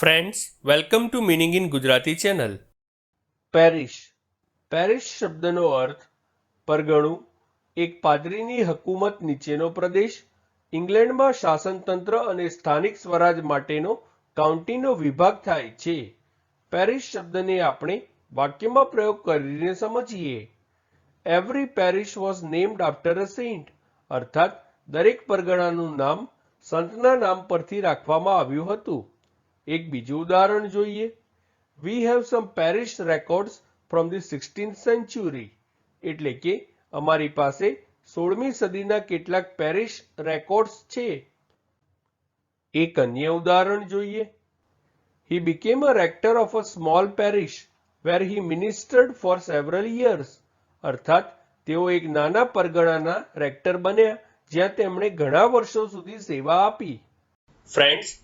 Friends welcome to meaning in Gujarati channel parish parish શબ્દનો અર્થ પરગણું. એક પાદરીની હકુમત નીચેનો પ્રદેશ. ઇંગ્લેન્ડમાં શાસનતંત્ર અને સ્થાનિક સ્વરાજ માટેનો કાઉન્ટીનો વિભાગ થાય છે. પેરિસ શબ્દને આપણે વાક્યમાં પ્રયોગ કરીને સમજીએ. Every parish was named after a saint અર્થાત દરેક પરગણાનું નામ સંતના નામ પરથી રાખવામાં આવ્યું હતું. એક બીજું ઉદાહરણ જોઈએ. We have some parish records from the sixteenth century એટલે કે અમારી પાસે સોળમી સદીના કેટલાક પેરિશ રેકોર્ડ્સ છે. એક અન્ય ઉદાહરણ જોઈએ. He became a rector of a small parish where he ministered for several years અર્થાત, તેઓ એક નાના પરગણાના રેક્ટર બન્યા, જ્યાં તેમણે ઘણા વર્ષો સુધી સેવા આપી. ફ્રેન્ડ્સ